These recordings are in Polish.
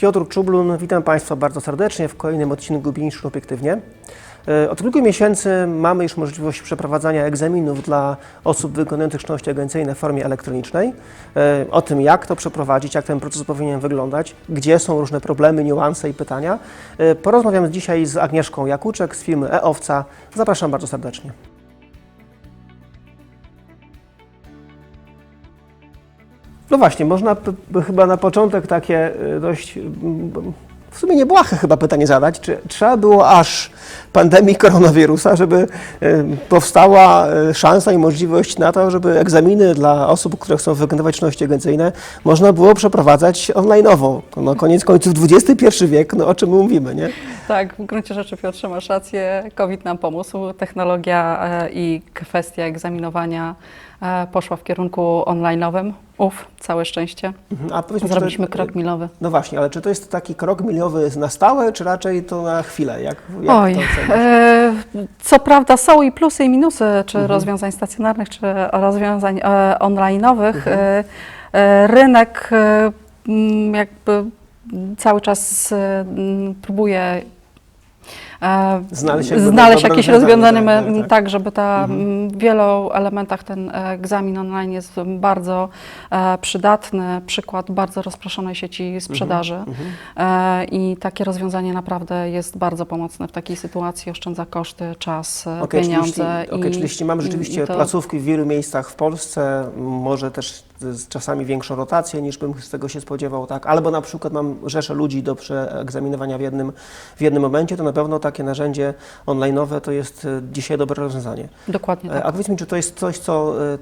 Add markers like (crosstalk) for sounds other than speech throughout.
Piotr Czublun, witam Państwa bardzo serdecznie w kolejnym odcinku Bieniczny Obiektywnie. E, Od kilku miesięcy mamy już możliwość przeprowadzania egzaminów dla osób wykonujących czynności agencyjne w formie elektronicznej. E, O tym, jak to przeprowadzić, jak ten proces powinien wyglądać, gdzie są różne problemy, niuanse i pytania. E, Porozmawiamy dzisiaj z Agnieszką Jakuczek z firmy e-Owca. Zapraszam bardzo serdecznie. No właśnie, można chyba na początek takie y, dość, mm, w sumie niebłahe chyba pytanie zadać. Czy trzeba było aż pandemii koronawirusa, żeby y, powstała y, szansa i możliwość na to, żeby egzaminy dla osób, które chcą wykonywać czynności agencyjne, można było przeprowadzać online'owo. No koniec końców XXI wiek, no o czym my mówimy, nie? Tak, w gruncie rzeczy Piotrze masz rację. COVID nam pomógł. Technologia e, i kwestia egzaminowania e, poszła w kierunku online'owym. Uf, całe szczęście. Mhm. A Zrobiliśmy krok milowy. No właśnie, ale czy to jest taki krok milowy na stałe, czy raczej to na chwilę? Jak, jak Oj, e, co prawda są i plusy i minusy, czy Mhm. rozwiązań stacjonarnych, czy rozwiązań e, online'owych. Mhm. E, e, rynek e, jakby cały czas e, próbuje Znaleźć jakby znaleźć dobre jakieś rozwiązanie, tak, tak, tak, żeby ta, m, w wielu elementach ten egzamin online jest bardzo e, przydatny. Przykład bardzo rozproszonej sieci sprzedaży Mhm. e, i takie rozwiązanie naprawdę jest bardzo pomocne w takiej sytuacji, oszczędza koszty, czas, e, Okej, czyli pieniądze. jeśli, okej, czyli jeśli mamy i- rzeczywiście i to- placówki w wielu miejscach w Polsce, może też z czasami większą rotację niż bym z tego się spodziewał, tak? Albo na przykład mam rzeszę ludzi do przeegzaminowania w jednym, w jednym momencie, to na pewno takie narzędzie online'owe to jest e, dzisiaj dobre rozwiązanie. Dokładnie E, tak. A powiedz mi, czy to jest coś, co e,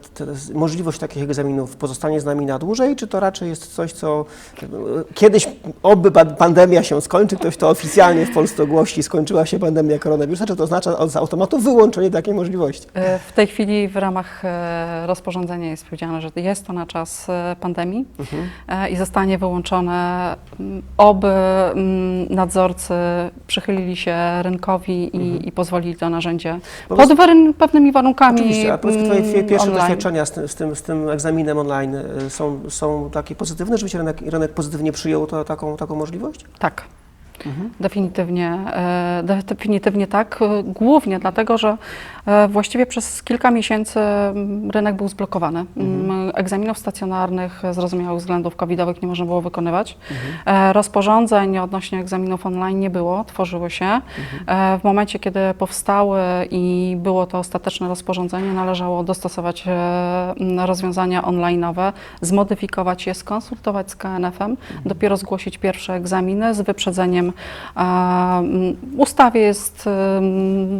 możliwość takich egzaminów pozostanie z nami na dłużej, czy to raczej jest coś, co kiedyś, oby pa- pandemia się skończy, ktoś to oficjalnie w Polsce ogłosi, skończyła się pandemia koronawirusa, czy to oznacza z automatu wyłączenie takiej możliwości? W tej chwili w ramach rozporządzenia jest powiedziane, że jest to na czas e, pandemii Mhm. e, i zostanie wyłączone, m, oby m, nadzorcy przychylili się rynkowi i, i pozwolili to narzędzie Mhm. Pod pewnymi warunkami Oczywiście, a powiedz Twoje mm, pierwsze online. doświadczenia z tym, z, tym, z tym egzaminem online y, są, są takie pozytywne, żeby się rynek, rynek pozytywnie przyjął to, taką, taką możliwość? Tak. Mhm. Definitywnie, e, de- definitywnie tak. E, Głównie dlatego, że e, właściwie przez kilka miesięcy mm, rynek był zblokowany. Mm, Egzaminów stacjonarnych z zrozumiałych względów covidowych nie można było wykonywać. E, Rozporządzeń odnośnie egzaminów online nie było, tworzyły się. E, W momencie, kiedy powstały i było to ostateczne rozporządzenie, należało dostosować e, rozwiązania online'owe, zmodyfikować je, skonsultować z KNF-em, dopiero zgłosić pierwsze egzaminy z wyprzedzeniem. Ustawie jest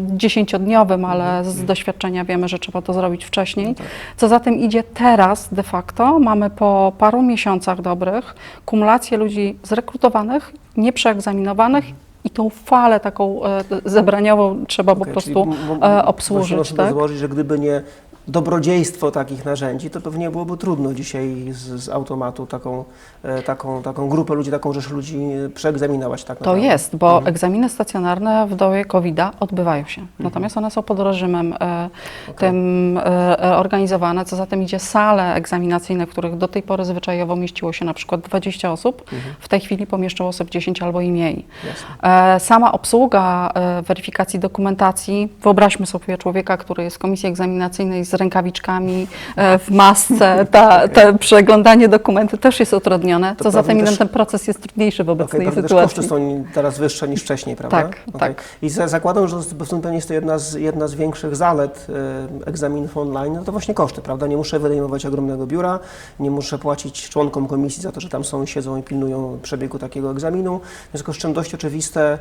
dziesięciodniowym, ale z doświadczenia wiemy, że trzeba to zrobić wcześniej. Co za tym idzie teraz de facto, mamy po paru miesiącach dobrych kumulację ludzi zrekrutowanych, nieprzeegzaminowanych i tą falę taką e, zebraniową trzeba po Okej, prostu e, Można obsłużyć. sobie Tak? założyć, że gdyby nie dobrodziejstwo takich narzędzi, to pewnie byłoby trudno dzisiaj z, z automatu taką, e, taką, taką grupę ludzi, taką rzeszę ludzi przeegzaminować tak To naprawdę. jest, bo egzaminy stacjonarne w dobie COVID-a odbywają się. Natomiast one są pod reżimem e, tym e, e, organizowane. Co za tym idzie sale egzaminacyjne, w których do tej pory zwyczajowo mieściło się na przykład 20 osób. W tej chwili pomieszczało osób 10 albo i mniej. E, Sama obsługa e, weryfikacji dokumentacji, wyobraźmy sobie człowieka, który jest w komisji egzaminacyjnej z rękawiczkami, e, w masce, ta, przeglądanie dokumenty też jest utrudnione. To Co za pewnie tym też- ten proces jest trudniejszy w obecnej też sytuacji. koszty są teraz wyższe niż wcześniej, prawda? Tak, Okej. tak. I za- zakładam, że to pewnie jest to jedna z, jedna z większych zalet e, egzaminów online, no to właśnie koszty, prawda? Nie muszę wynajmować ogromnego biura, nie muszę płacić członkom komisji za to, że tam są, siedzą i pilnują przebiegu takiego egzaminu. W związku z czym dość oczywiste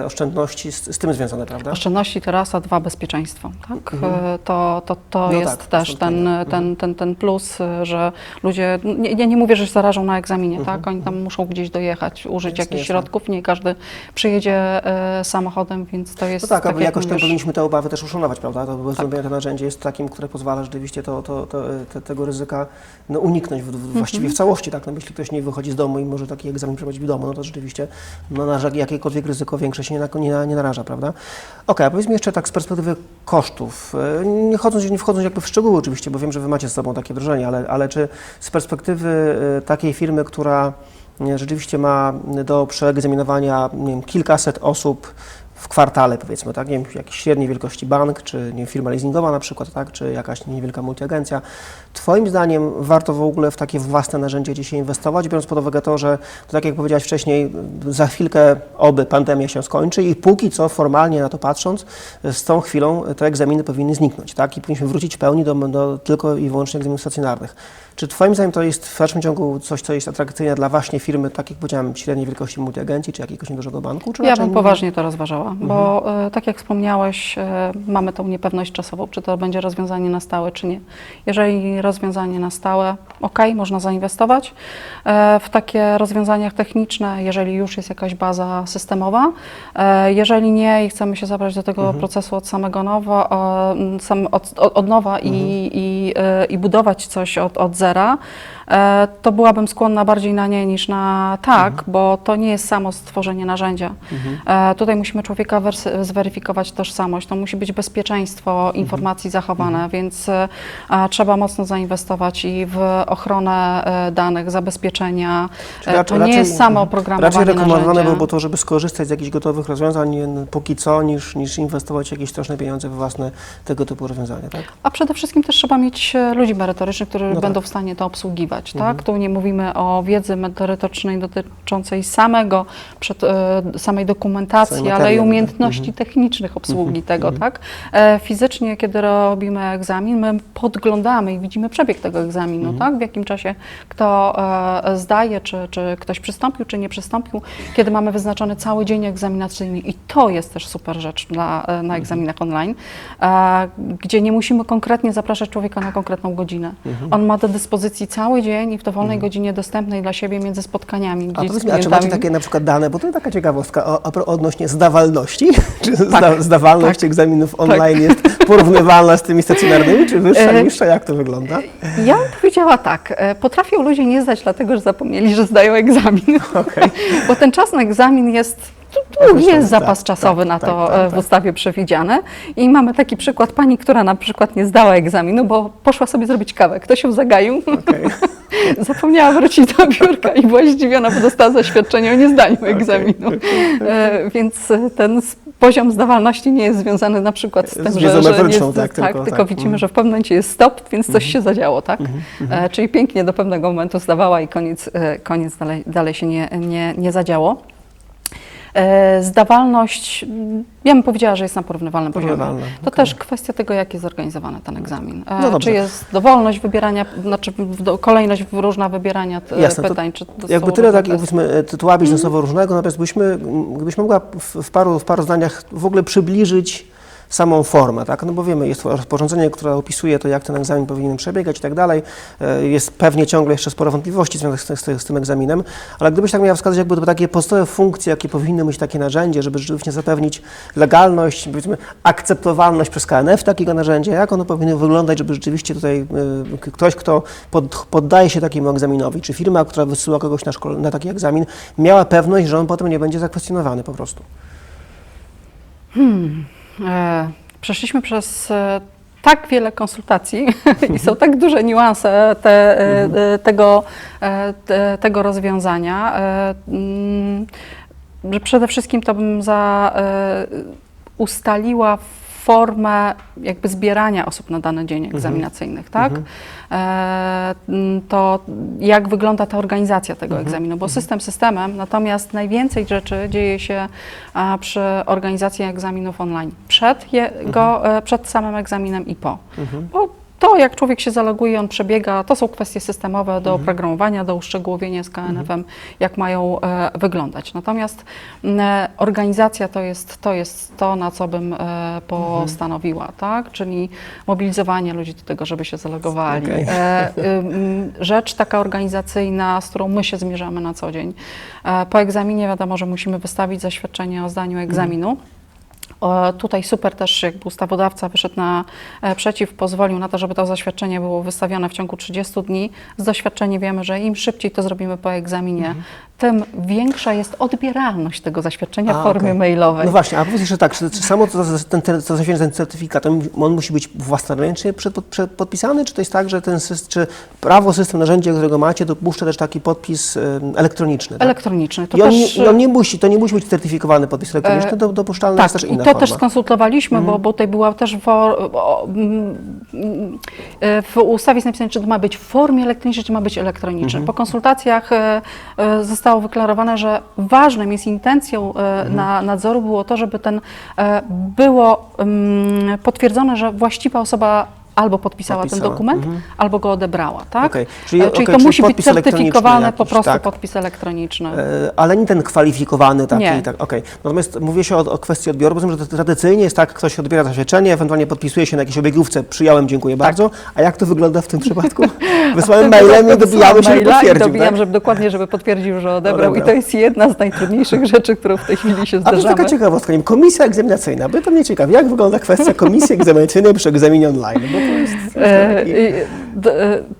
e, oszczędności z, z tym związane, prawda? Oszczędności to raz, a dwa bezpieczeństwo. Tak? E, To, to, to Mhm. No jest tak, też ten, ten, ten, ten plus, że ludzie, nie, ja nie mówię, że się zarażą na egzaminie, tak? oni tam muszą gdzieś dojechać, użyć Mhm. Jakichś środków, nie każdy przyjedzie e, samochodem, więc to jest No tak, tak ale jak jakoś tam mówisz, powinniśmy te obawy też uszanować, prawda? To bez wątpienia to narzędzie jest takim, które pozwala rzeczywiście to, to, to, te, tego ryzyka no, uniknąć w, w, właściwie w całości, tak? No, jeśli ktoś nie wychodzi z domu i może taki egzamin przeprowadzić w domu, no to rzeczywiście no, na jakiekolwiek ryzyko większe się nie, nie, nie naraża, prawda? Okej, a powiedz mi jeszcze tak z perspektywy kosztów, e, nie, chodząc, nie wchodząc jakby w szczegóły oczywiście, bo wiem, że Wy macie z sobą takie wdrożenie, ale, ale czy z perspektywy e, takiej firmy, która nie, rzeczywiście ma do przeegzaminowania nie wiem, kilkaset osób w kwartale, powiedzmy, tak, nie wiem, jakiejś średniej wielkości bank, czy nie wiem, firma leasingowa na przykład, tak, czy jakaś niewielka multiagencja. Twoim zdaniem warto w ogóle w takie własne narzędzie dzisiaj inwestować, biorąc pod uwagę to, że to tak jak powiedziałeś wcześniej, za chwilkę oby pandemia się skończy i póki co formalnie na to patrząc, z tą chwilą te egzaminy powinny zniknąć, tak, i powinniśmy wrócić w pełni do, do tylko i wyłącznie egzaminów stacjonarnych. Czy Twoim zdaniem to jest w dalszym ciągu coś, co jest atrakcyjne dla właśnie firmy, tak jak powiedziałem, średniej wielkości multiagencji, czy jakiegoś niedużego banku? Ja bym nie? poważnie to rozważała, bo e, tak jak wspomniałeś, e, mamy tą niepewność czasową, czy to będzie rozwiązanie na stałe, czy nie. Jeżeli rozwiązanie na stałe, ok, można zainwestować e, w takie rozwiązaniach techniczne, jeżeli już jest jakaś baza systemowa. E, jeżeli nie i chcemy się zabrać do tego procesu od samego nowa, sam, od, od, nowa i, i, e, i budować coś od, od zera, to byłabym skłonna bardziej na nie niż na tak, bo to nie jest samo stworzenie narzędzia. E, tutaj musimy człowieka zweryfikować tożsamość, to musi być bezpieczeństwo informacji zachowane, więc e, trzeba mocno zainwestować i w ochronę e, danych, zabezpieczenia. Czyli E, to nie jest samo oprogramowanie Raczej rekomendowane byłoby to, żeby skorzystać z jakichś gotowych rozwiązań póki co, niż, niż inwestować jakieś straszne pieniądze we własne tego typu rozwiązania, tak? A przede wszystkim też trzeba mieć e, ludzi merytorycznych, którzy No będą tak. w stanie to obsługiwać. Tak? Tu nie mówimy o wiedzy merytorycznej dotyczącej samego, przed, e, samej dokumentacji, ale i materii, umiejętności technicznych obsługi tego. Tak? E, fizycznie, kiedy robimy egzamin, my podglądamy i widzimy przebieg tego egzaminu, tak? w jakim czasie kto e, zdaje, czy, czy ktoś przystąpił, czy nie przystąpił, kiedy mamy wyznaczony cały dzień egzaminacyjny i to jest też super rzecz dla, na egzaminach online, gdzie nie musimy konkretnie zapraszać człowieka na konkretną godzinę. On ma do dyspozycji cały dzień i w dowolnej godzinie dostępnej dla siebie między spotkaniami. A powiedz mi, a czy macie takie na przykład dane, bo to taka ciekawostka o, o, odnośnie zdawalności, (laughs) czy zda, zdawalność tak. egzaminów online jest porównywalna z tymi stacjonarnymi, czy wyższa, E, niższa, jak to wygląda? Ja bym powiedziała tak, e, potrafią ludzie nie zdać dlatego, że zapomnieli, że zdają egzamin, (laughs) Okej. bo ten czas na egzamin jest, Określony, jest zapas tak, czasowy tak, na tak, to tak, e, tak. w ustawie przewidziane i mamy taki przykład pani, która na przykład nie zdała egzaminu, bo poszła sobie zrobić kawę, ktoś ją zagaił, Okej. (laughs) zapomniała wrócić do biurka i była zdziwiona, bo dostała zaświadczenie o niezdaniu egzaminu. E, Więc ten poziom zdawalności nie jest związany na przykład z tym, Z że, że jest, tak, tylko, tylko tak. widzimy, Mhm. że w pewnym momencie jest stop, więc coś się zadziało, tak? E, Czyli pięknie do pewnego momentu zdawała i koniec, e, koniec dalej, dalej się nie, nie, nie zadziało. E, Zdawalność, mm, ja bym powiedziała, że jest na porównywalnym poziomie. To okej. też kwestia tego, jak jest zorganizowany ten egzamin. E, No czy jest dowolność wybierania, znaczy kolejność różna wybierania Jasne, to pytań, czy to Jakby tyle takich powiedzmy tytułami Mhm. biznesowo różnego, natomiast byśmy, gdybyś mogła w, w, paru, w paru zdaniach w ogóle przybliżyć samą formę, tak? No bo wiemy, jest rozporządzenie, które opisuje to, jak ten egzamin powinien przebiegać i tak dalej. E, Jest pewnie ciągle jeszcze sporo wątpliwości związanych z, z, z tym egzaminem, ale gdybyś tak miała wskazać jakby takie podstawowe funkcje, jakie powinny mieć takie narzędzie, żeby rzeczywiście zapewnić legalność, powiedzmy akceptowalność przez KNF takiego narzędzia, jak ono powinno wyglądać, żeby rzeczywiście tutaj k- ktoś, kto pod, poddaje się takiemu egzaminowi, czy firma, która wysyła kogoś na, szkole, na taki egzamin, miała pewność, że on potem nie będzie zakwestionowany po prostu. E, Przeszliśmy przez e, tak wiele konsultacji (laughs) i są tak duże niuanse te, e, e, tego, e, te, tego rozwiązania, e, mm, że przede wszystkim to bym za, e, ustaliła formę jakby zbierania osób na dany dzień egzaminacyjnych, tak? E, to jak wygląda ta organizacja tego egzaminu, bo system systemem, natomiast najwięcej rzeczy dzieje się przy organizacji egzaminów online. Przed, jego, e, przed samym egzaminem i po. Bo to, jak człowiek się zaloguje, on przebiega, to są kwestie systemowe do oprogramowania, do uszczegółowienia z KNF-em, jak mają e, wyglądać. Natomiast m, e, organizacja to jest, to jest to, na co bym e, postanowiła, tak? Czyli mobilizowanie ludzi do tego, żeby się zalogowali. E, ym, rzecz taka organizacyjna, z którą my się zmierzamy na co dzień. E, po egzaminie wiadomo, że musimy wystawić zaświadczenie o zdaniu egzaminu. E, Tutaj super też jakby ustawodawca wyszedł na e, przeciw, pozwolił na to, żeby to zaświadczenie było wystawione w ciągu 30 dni. Z doświadczenia wiemy, że im szybciej to zrobimy po egzaminie, tym większa jest odbieralność tego zaświadczenia A, w formie okej. mailowej. No właśnie, a powiedz jeszcze tak, czy, czy samo to, ten, ten, to zaświadczenie, ten certyfikat, on, musi być własnoręcznie przed, przed, podpisany, czy to jest tak, że ten system, czy prawo, system, narzędzie, którego macie, dopuszcza też taki podpis elektroniczny? Tak? Elektroniczny. To I on, też, nie, I on nie musi, to nie musi być certyfikowany podpis elektroniczny, do, dopuszczalna Tak, jest też inna to forma. też skonsultowaliśmy, bo, bo tutaj była też o, mm, mm, w ustawie jest napisane, czy to ma być w formie elektronicznej, czy ma być elektroniczne. Po konsultacjach e, e, zostało wyklarowane, że ważnym jest intencją e, na, nadzoru było to, żeby ten było mm, potwierdzone, że właściwa osoba albo podpisała, Podpisała, ten dokument, albo go odebrała, tak? Okej, czyli- E, okej, to czyli musi być certyfikowany po jakiś, prostu tak. podpis elektroniczny. E, Ale nie ten kwalifikowany taki, Nie. tak, okej. Natomiast mówi się o, o kwestii odbioru, rozumiem, że to tradycyjnie jest tak, ktoś odbiera zaświadczenie, ewentualnie podpisuje się na jakiejś obiegówce, przyjąłem, dziękuję Tak. bardzo. A jak to wygląda w tym przypadku? (laughs) Wysłałem mailem i dobijamy, żeby i potwierdził, dobijam, tak? żeby dokładnie, żeby potwierdził, że odebrał. I to jest jedna z najtrudniejszych (laughs) rzeczy, którą w tej chwili się A to jest zdarzamy. taka ciekawostka, nie komisja egzaminacyjna, by to mnie ciekawi, jak wygląda kwestia komisji egzaminacyjnej przy egzaminie online, bo to jest... To jest taki...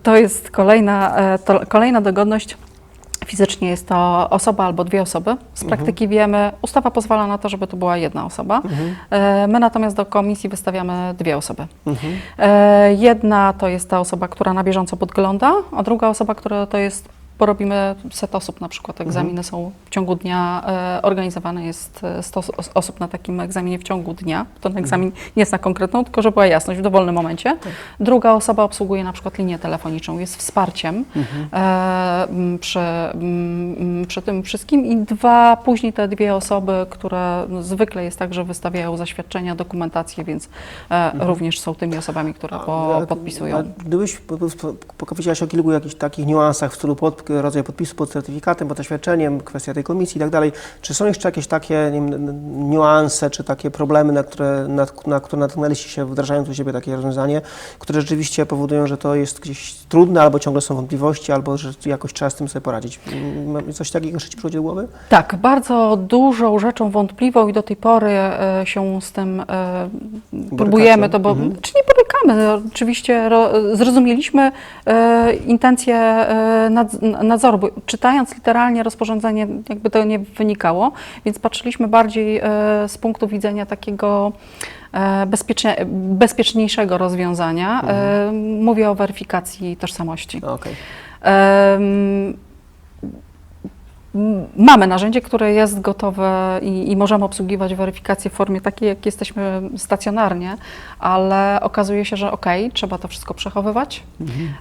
To jest kolejna, e, to, kolejna dogodność. Fizycznie jest to osoba albo dwie osoby. Z Mhm. praktyki wiemy, ustawa pozwala na to, żeby to była jedna osoba. E, My natomiast do komisji wystawiamy dwie osoby. Mhm. E, Jedna to jest ta osoba, która na bieżąco podgląda, a druga osoba, która to jest, bo robimy set osób na przykład, egzaminy są w ciągu dnia, e, organizowane jest e, 100 os- osób na takim egzaminie w ciągu dnia. Ten egzamin nie jest na konkretną, tylko żeby była jasność, w dowolnym momencie. Druga osoba obsługuje na przykład linię telefoniczną, jest wsparciem e, m, przy, m, przy tym wszystkim. I dwa, później te dwie osoby, które no, zwykle jest tak, że wystawiają zaświadczenia, dokumentację, więc e, również są tymi osobami, które po, A- podpisują. A gdybyś po- po- po- powiedziałaś o kilku jakichś takich niuansach w stylu pod, rodzaju podpisu pod certyfikatem, pod oświadczeniem, kwestia tej komisji i tak dalej. Czy są jeszcze jakieś takie nie wiem, niuanse, czy takie problemy, na które, na, na które natknęliście się wdrażając u siebie takie rozwiązanie, które rzeczywiście powodują, że to jest gdzieś trudne, albo ciągle są wątpliwości, albo że jakoś trzeba z tym sobie poradzić? Coś takiego jeszcze Ci przychodzi do głowy? Tak, bardzo dużą rzeczą wątpliwą i do tej pory e, się z tym e, próbujemy to, bo czy nie borykamy, oczywiście ro, zrozumieliśmy e, intencje e, nad, nadzoru, bo czytając literalnie rozporządzenie jakby to nie wynikało, więc patrzyliśmy bardziej e, z punktu widzenia takiego bezpiecznie, bezpieczniejszego rozwiązania. E, mówię o weryfikacji tożsamości. No, Okej. Mamy narzędzie, które jest gotowe i, i możemy obsługiwać weryfikację w formie takiej, jak jesteśmy stacjonarnie, ale okazuje się, że okej, trzeba to wszystko przechowywać.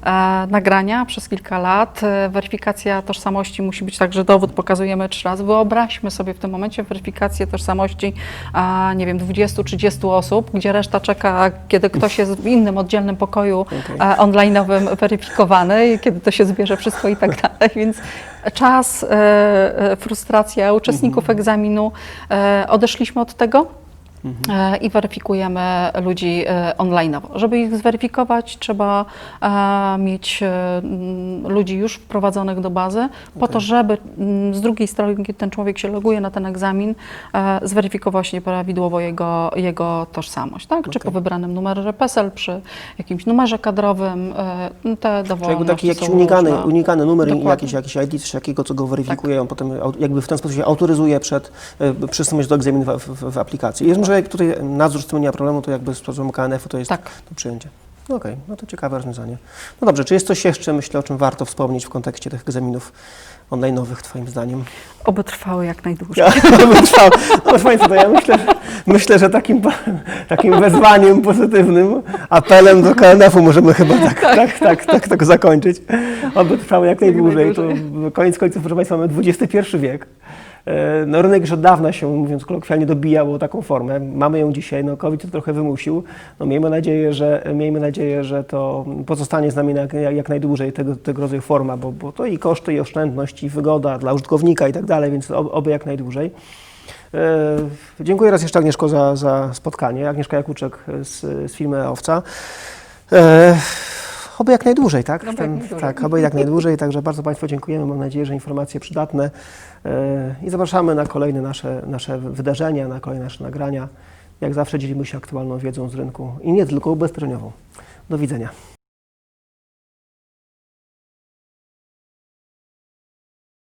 E, nagrania przez kilka lat, e, weryfikacja tożsamości musi być tak, że dowód pokazujemy trzy razy. Wyobraźmy sobie w tym momencie weryfikację tożsamości, a, nie wiem, 20-30 osób, gdzie reszta czeka, kiedy ktoś jest w innym, oddzielnym pokoju Okej. e, online'owym weryfikowany, kiedy to się zbierze wszystko i tak dalej, więc czas, e, e, frustracja uczestników egzaminu, e, odeszliśmy od tego. E, I weryfikujemy ludzi e, online'owo. Żeby ich zweryfikować, trzeba e, mieć ludzi już wprowadzonych do bazy, po to, żeby z drugiej strony, kiedy ten człowiek się loguje na ten egzamin, zweryfikował się prawidłowo jego, jego tożsamość. Tak? Czy po wybranym numerze PESEL, przy jakimś numerze kadrowym, te Czy dowolności jakby taki jakiś unikany, różne. unikany numer, Dokładnie. Tak. jakiś, jakiś ID, coś takiego, co go weryfikuje, on potem jakby w ten sposób się autoryzuje przed przystąpić do egzaminu w, w, w aplikacji. Jest jak tutaj nadzór z tym nie ma problemu, to jakby z poziomu KNF-u to jest Tak. do przyjęcia. No Okej, no to ciekawe rozwiązanie. No dobrze, czy jest coś jeszcze, myślę, o czym warto wspomnieć w kontekście tych egzaminów online'owych, Twoim zdaniem? Oby trwały jak najdłużej. Ja (laughs) chciał. No proszę Państwa, to ja myślę, że, myślę, że takim, takim wezwaniem pozytywnym, apelem do KNF-u możemy chyba tak, tak, tak, tak, tak zakończyć. Oby trwało jak najdłużej. To koniec końców, proszę Państwa, mamy XXI wiek. E, No, rynek już od dawna się, mówiąc kolokwialnie, dobijał o taką formę. Mamy ją dzisiaj, no COVID to trochę wymusił. No, miejmy, nadzieję, że, miejmy nadzieję, że to pozostanie z nami jak, jak najdłużej tego, tego rodzaju forma, bo, bo to i koszty, i oszczędność, i wygoda dla użytkownika i tak dalej, więc ob- oby jak najdłużej. E, Dziękuję raz jeszcze Agnieszko za, za spotkanie. Agnieszka Jakuczek z, z firmy Owca. Oby jak najdłużej, tak? Jak Ten- najdłużej. tak, oby jak najdłużej. Także bardzo Państwu dziękujemy. Mam nadzieję, że informacje przydatne. E, I zapraszamy na kolejne nasze, nasze wydarzenia, na kolejne nasze nagrania. Jak zawsze dzielimy się aktualną wiedzą z rynku i nie tylko ubezpieczeniową. Do widzenia.